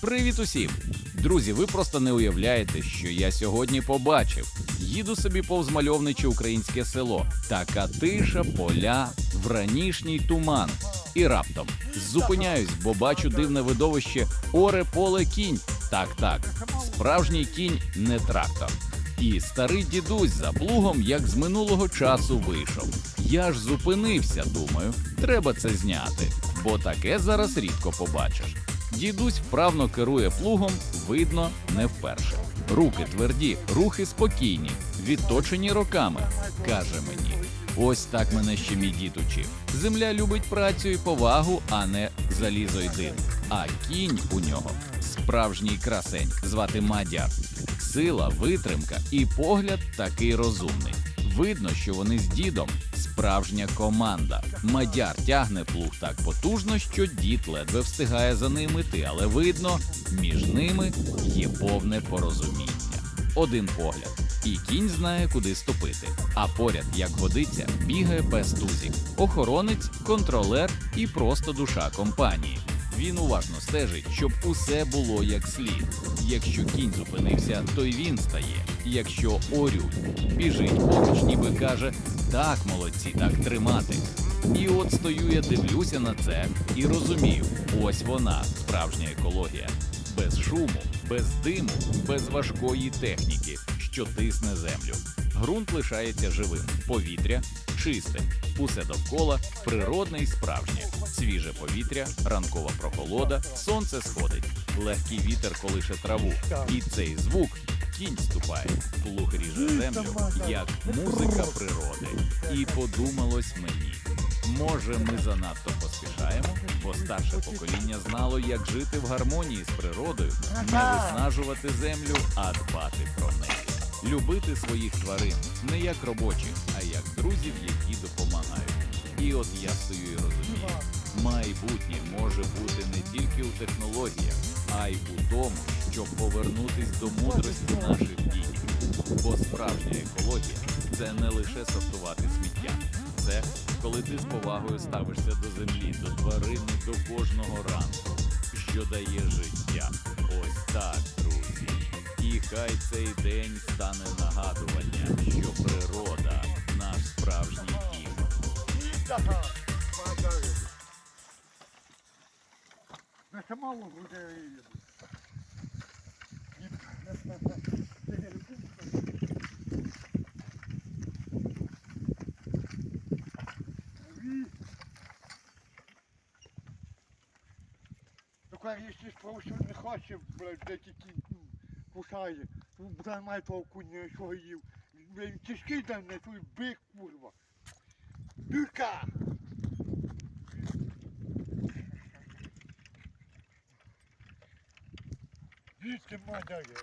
Привіт усім! Друзі, ви просто не уявляєте, що я сьогодні побачив. Їду собі повз мальовниче українське село. Така тиша, поля, вранішній туман. І раптом зупиняюсь, бо бачу дивне видовище оре поле кінь. Так, так, справжній кінь не трактор. І старий дідусь за плугом, як з минулого часу вийшов. Я ж зупинився, думаю, треба це зняти, бо таке зараз рідко побачиш. Дідусь вправно керує плугом, видно, не вперше. Руки тверді, рухи спокійні, відточені роками, каже мені. Ось так мене ще мій дід учив. Земля любить працю і повагу, а не залізо й дим. А кінь у нього справжній красень, звати Мадяр. Сила, витримка і погляд такий розумний. Видно, що вони з дідом справжня команда. Мадяр тягне плуг так потужно, що дід ледве встигає за ним іти, але видно, між ними є повне порозуміння. Один погляд. І кінь знає, куди ступити. А поряд, як годиться, бігає пес Тузік, охоронець, контролер і просто душа компанії. Він уважно стежить, щоб усе було як слід. Якщо кінь зупинився, то й він стає. Якщо орють, біжить поруч, ніби каже: так, молодці, так тримати. І от стою я дивлюся на це і розумію, ось вона, справжня екологія. Без шуму, без диму, без важкої техніки, що тисне землю. Ґрунт лишається живим, повітря чисте, усе довкола природне і справжнє. Свіже повітря, ранкова прохолода, сонце сходить, легкий вітер колише траву. І цей звук кінь ступає, плуг ріже землю, як музика природи. І подумалось мені. Може, ми занадто поспішаємо, бо старше покоління знало, як жити в гармонії з природою, не виснажувати землю, а дбати про неї. Любити своїх тварин не як робочих, а як друзів, які допомагають. І от я стою і розумію, майбутнє може бути не тільки у технологіях, а й у тому, щоб повернутись до мудрості наших дітей. Бо справжня екологія це не лише сортувати сміття, це коли ти з повагою ставишся до землі, до тварини, до кожного ранку, що дає життя. Ось так, друзі. І хай цей день стане нагадуванням, що природа наш справжній дім. Мало буде. Тепер, якщо спрошу не хоче, блядь, де тільки ну, кусає, ну, буде має того куня, що їв. Блядь, тяжкий там не той бик, курва. Бика! Дітки мадяє.